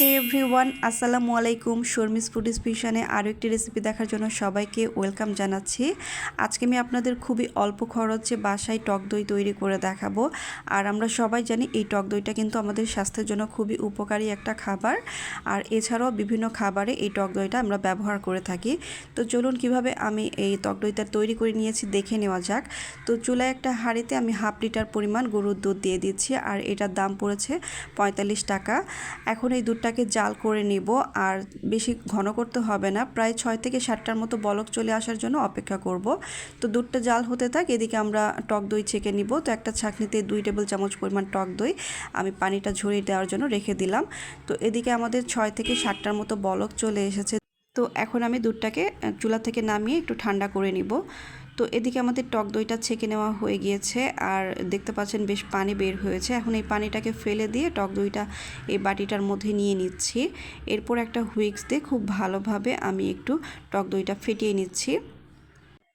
হে everyone আসসালামু আলাইকুম। Sharmi's food স্পেশনে আরও একটি রেসিপি দেখার জন্য সবাইকে ওয়েলকাম জানাচ্ছি। আজকে আমি আপনাদের খুবই অল্প খরচে বাসায় টক দই তৈরি করে দেখাবো। আর আমরা সবাই জানি এই টক দইটা কিন্তু আমাদের স্বাস্থ্যের জন্য খুবই উপকারী একটা খাবার। আর এছাড়াও বিভিন্ন খাবারে এই টক দইটা আমরা ব্যবহার করে থাকি। তো চলুন কীভাবে আমি এই টক দইটা তৈরি করে নিয়েছি দেখে নেওয়া যাক। তো চুলায় একটা হাঁড়িতে আমি হাফ লিটার পরিমাণ গরুর দুধ দিয়ে দিচ্ছি। আর এটার দাম পড়েছে পঁয়তাল্লিশ টাকা। এখন এই দুধটাকে জাল করে নিব, আর বেশি ঘন করতে হবে না। প্রায় ছয় থেকে সাতটার মতো বলক চলে আসার জন্য অপেক্ষা করব। তো দুধটা জাল হতে থাক, এদিকে আমরা টক দই ছেঁকে নিব। তো একটা ছাঁকনিতে দুই টেবিল চামচ পরিমাণ টক দই, আমি পানিটা ঝরিয়ে দেওয়ার জন্য রেখে দিলাম। তো এদিকে আমাদের ছয় থেকে সাতটার মতো বলক চলে এসেছে। তো এখন আমি দুধটাকে চুলা থেকে নামিয়ে একটু ঠান্ডা করে নিব। তো এদিকে আমাদের টক দইটা ছেঁকে নেওয়া হয়ে গিয়েছে আর দেখতে পাচ্ছেন বেশ পানি বের হয়েছে। এখন এই পানিটাকে ফেলে দিয়ে টক দইটা এই বাটিটার মধ্যে নিয়ে নিচ্ছি। এরপর একটা হুইক্স দিয়ে খুব ভালোভাবে আমি একটু টক দইটা ফেটিয়ে নিচ্ছি।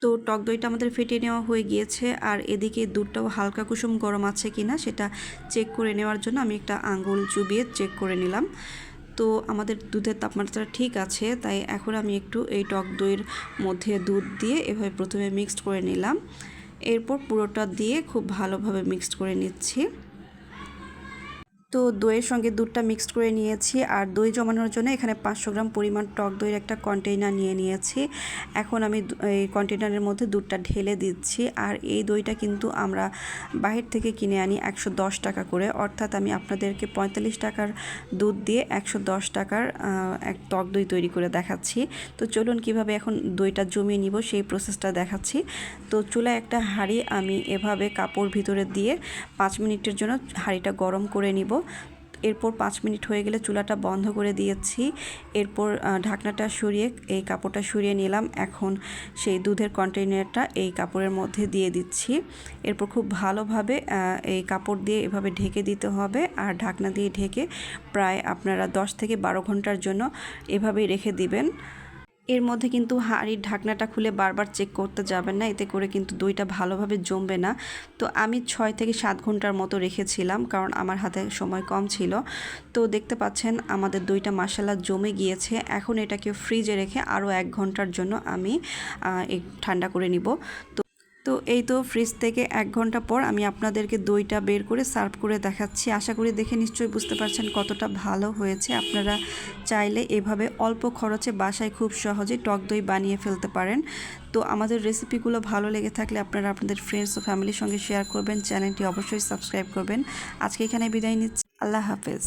তো টক দইটা আমাদের ফেটিয়ে নেওয়া হয়ে গিয়েছে আর এদিকে দুধটাও হালকা কুসুম গরম আছে কিনা সেটা চেক করে নেওয়ার জন্য আমি একটা আঙ্গুল চুবিয়ে চেক করে নিলাম। তো আমাদের দুধের তাপমাত্রা ঠিক আছে, তাই এখন আমি একটু এই টক দইয়ের মধ্যে দুধ দিয়ে এভাবে প্রথমে মিক্সড করে নিলাম। এরপর পুরোটা দিয়ে খুব ভালোভাবে মিক্সড করে নিচ্ছি। তো দইয়ের সঙ্গে দুধটা মিক্সড করে নিয়েছি। আর দই জমানোর জন্য এখানে পাঁচশো গ্রাম পরিমাণ টক দইয়ের একটা কন্টেইনার নিয়ে নিয়েছি। এখন আমি এই কন্টেইনারের মধ্যে দুধটা ঢেলে দিচ্ছি। আর এই দইটা কিন্তু আমরা বাহির থেকে কিনে আনি একশো দশ টাকা করে। অর্থাৎ আমি আপনাদেরকে পঁয়তাল্লিশ টাকার দুধ দিয়ে একশো দশ টাকার এক টক দই তৈরি করে দেখাচ্ছি। তো চলুন কীভাবে এখন দইটা জমিয়ে নিব সেই প্রসেসটা দেখাচ্ছি। তো চুলায় একটা হাঁড়ি আমি এভাবে কাপড় ভিতরে দিয়ে পাঁচ মিনিটের জন্য হাঁড়িটা গরম করে নিব। এরপর পাঁচ মিনিট হয়ে গেলে চুলাটা বন্ধ করে দিয়েছি। এরপর ঢাকনাটা সরিয়ে, এই কাপড়টা সরিয়ে নিলাম। এখন সেই দুধের কন্টেইনারটা এই কাপড়ের মধ্যে দিয়ে দিচ্ছি। এরপর খুব ভালোভাবে এই কাপড় দিয়ে এভাবে ঢেকে দিতে হবে। আর ঢাকনা দিয়ে ঢেকে প্রায় আপনারা দশ থেকে বারো ঘণ্টার জন্য এভাবেই রেখে দিবেন। এর মধ্যে কিন্তু হাঁড়ির ঢাকনাটা খুলে বারবার চেক করতে যাবেন না, এতে করে কিন্তু দইটা ভালোভাবে জমবে না। তো আমি ছয় থেকে সাত ঘণ্টার মতো রেখেছিলাম, কারণ আমার হাতে সময় কম ছিল। তো দেখতে পাচ্ছেন, আমাদের দইটা মশালা জমে গিয়েছে। এখন এটাকে ফ্রিজে রেখে আরও এক ঘণ্টার জন্য আমি ঠান্ডা করে নিব। তো এই তো ফ্রিজ থেকে এক ঘণ্টা পর আমি আপনাদেরকে দইটা বের করে সার্ভ করে দেখাচ্ছি। আশা করি দেখে নিশ্চয়ই বুঝতে পারছেন কতটা ভালো হয়েছে। আপনারা চাইলে এভাবে অল্প খরচে বাসায় খুব সহজে টক দই বানিয়ে ফেলতে পারেন। তো আমাদের রেসিপিগুলো ভালো লেগে থাকলে আপনারা আপনাদের ফ্রেন্ডস ও ফ্যামিলির সঙ্গে শেয়ার করবেন। চ্যানেলটি অবশ্যই সাবস্ক্রাইব করবেন। আজকে এখানে বিদায় নিচ্ছি। আল্লাহ হাফেজ।